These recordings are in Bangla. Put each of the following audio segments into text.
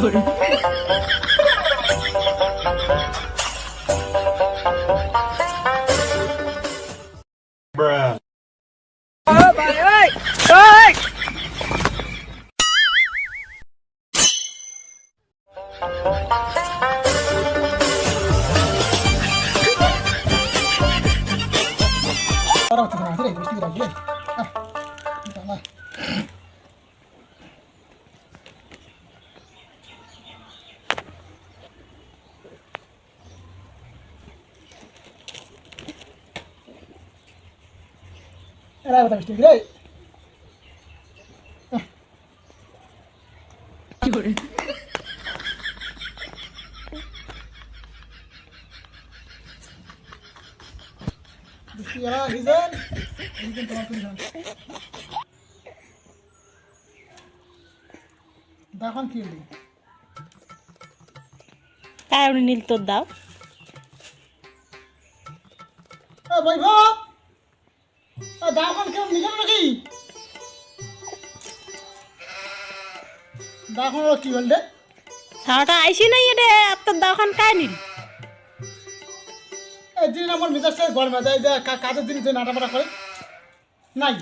Bruh. Oh, balik! kita Orang tidak ada, ya, terus. Ah, entahlah. এরা কথা মিষ্টি রে এরা হিজেন হিজেন তোমার তুমি জানো দেখুন কি তাই উনি নীল তোর দাও। এ বৈভব! নাকি? দেখুন কি বললে? আইসি নাই এটা কায় নিল? দিন আমার মেজাজটা গরমে যায় যে কা- কাজের দিন যে নাটাপাটা করে। নাই।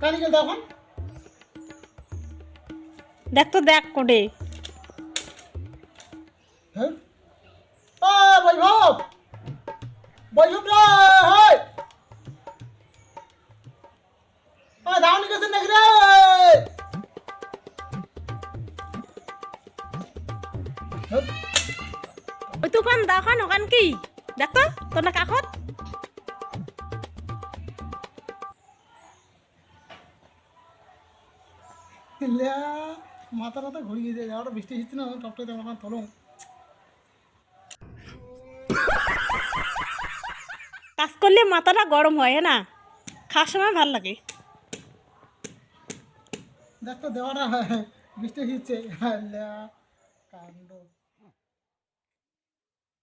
কানি গেল দেখুন দেখ তো দেখ কোটে হ্যাঁ? বৈভব রে হাই ও দাউনি গেছেন নাকি রে? ওই তোকান ওখান কি? দেখ তো তোর না মাথা মাথা ঘুরিয়ে যায় ওটা বৃষ্টি হচ্ছে না টপটাতে আমার তলং কাজ করলে মাথাটা গরম হয় না? খাওয়ার সময় ভালো লাগে। দেখো দেওয়াটা বৃষ্টি হচ্ছে। কাণ্ড।